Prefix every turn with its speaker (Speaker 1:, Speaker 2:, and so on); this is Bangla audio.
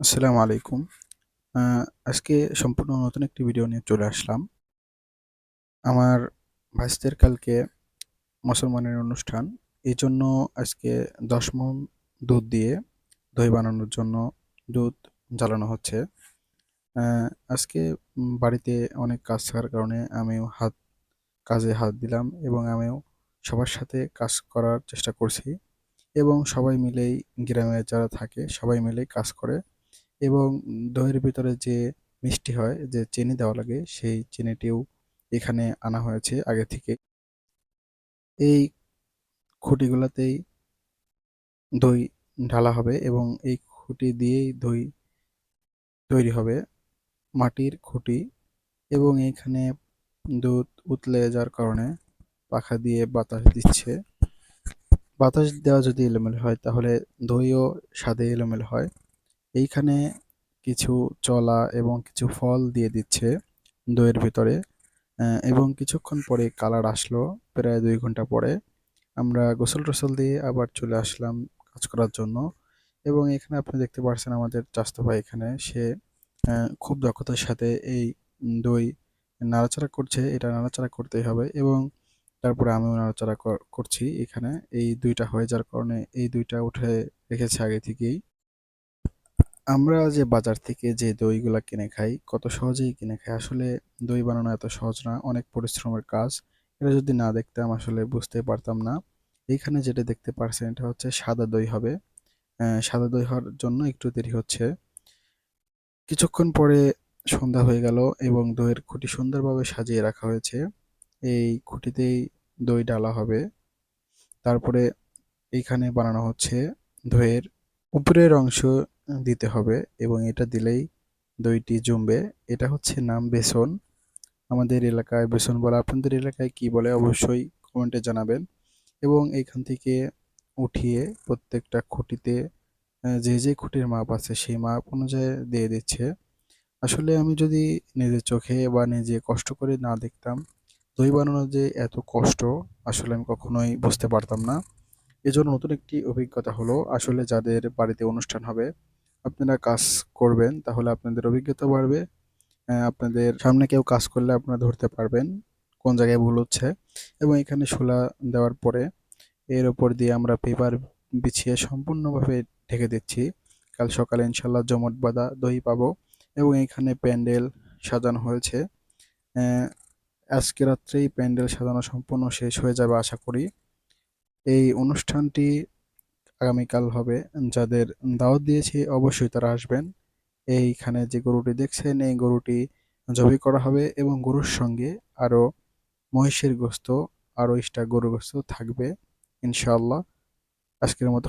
Speaker 1: আসসালামু আলাইকুম। আজকে সম্পূর্ণ নতুন একটি ভিডিও নিয়ে চলে আসলাম। আমার ভাইস্তের কালকে মুসলমানের অনুষ্ঠান। এই জন্য আজকে ১০ মণ দুধ দিয়ে দই বানানোর জন্য দুধ জ্বালানো হচ্ছে। আজকে বাড়িতে অনেক কাজ থাকার কারণে আমিও হাত, কাজে হাত দিলাম এবং আমিও সবার সাথে কাজ করার চেষ্টা করছি এবং সবাই মিলেই গ্রামে যারা থাকে, সবাই মিলেই কাজ করে এবং দইয়ের ভিতরে যে মিষ্টি হয়, যে চিনি দেওয়া লাগে সেই চিনিটিও এখানে আনা হয়েছে আগে থেকে। এই খুঁটিগুলাতেই দই ঢালা হবে এবং এই খুঁটি দিয়েই দই তৈরি হবে। মাটির খুঁটি এবং এইখানে দুধ উতলে যাওয়ার কারণে পাখা দিয়ে বাতাস দিচ্ছে। বাতাস দেওয়া যদি এলোমেলো হয় তাহলে দইও স্বাদে এলোমেলো হয়। এইখানে কিছু চলা এবং কিছু ফল দিয়ে দিচ্ছে দইয়ের ভিতরে এবং কিছুক্ষণ পরে কালার আসলো প্রায় দুই ঘণ্টা পরে। আমরা গোসল-টোসল দিয়ে আবার চলে আসলাম কাজ করার জন্য এবং এখানে আপনি দেখতে পারছেন আমাদের চাচাতো ভাই এখানে, সে খুব দক্ষতার সাথে এই দই নাড়াচাড়া করছে। এটা নাড়াচাড়া করতেই হবে এবং তারপরে আমিও নাড়াচাড়া কর, করছি এখানে। এই দুইটা হয়ে যাওয়ার কারণে এই দুইটা উঠে রেখেছে আগে থেকেই। আমরা যে বাজার থেকে যে দইগুলা কিনে খাই, কত সহজেই কিনে খাই। আসলে দই বানানো এত সহজ না, অনেক পরিশ্রমের কাজ। এটা যদি না দেখতাম আসলে বুঝতে পারতাম না। এইখানে যেটা দেখতে পারছেন এটা হচ্ছে সাদা দই হবে। সাদা দই হওয়ার জন্য একটু দেরি হচ্ছে। কিছুক্ষণ পরে সন্ধ্যা হয়ে গেল এবং দইয়ের খুঁটি সুন্দরভাবে সাজিয়ে রাখা হয়েছে। এই খুঁটিতেই দই ডালা হবে। তারপরে এইখানে বানানো হচ্ছে দইয়ের উপরের অংশ দিতে হবে এবং এটা দিলেই দইটি জমবে। এটা হচ্ছে নাম বেসন। আমাদের এলাকায় বেসন বলে। আপনাদের এলাকায় কি বলে অবশ্যই কমেন্টে জানাবেন এবং এখান থেকে উঠিয়ে প্রত্যেকটা খুঁটিতে যে, যে খুঁটির মাপ আছে সেই মাপ অনুযায়ী দিয়ে দিচ্ছে। আসলে আমি যদি নিজের চোখে বা নিজে কষ্ট করে না দেখতাম, দই বানানো যে এত কষ্ট আসলে আমি কখনোই বুঝতে পারতাম না। এজন্য নতুন একটি অভিজ্ঞতা হলো আসলে যাদের বাড়িতে অনুষ্ঠান হবে, আপনারা কাজ করবেন, তাহলে আপনাদের অভিজ্ঞতা বাড়বে। আপনাদের সামনে কেউ কাজ করলে আপনারা ধরতে পারবেন কোন জায়গায় ভুল হচ্ছে এবং এখানে শোলা দেওয়ার পরে এর উপর দিয়ে আমরা পেপার বিছিয়ে সম্পূর্ণভাবে ঢেকে দিচ্ছি। কাল সকালে ইনশাল্লাহ জমট বাঁধা দই পাবো এবং এখানে প্যান্ডেল সাজানো হয়েছে। আজকে রাত্রেই প্যান্ডেল সাজানো সম্পূর্ণ শেষ হয়ে যাবে আশা করি। এই অনুষ্ঠানটি আগামীকাল হবে। যাদের দাওয়াত দিয়েছি, অবশ্যই তারা আসবেন। এইখানে যে গরুটি দেখছেন, এই গরুটি জবি করা হবে এবং গরুর সঙ্গে আরও মহিষের গোস্ত, আরও ইস্টা গরুর গোস্ত থাকবে, ইনশাআল্লাহ। আজকের মতো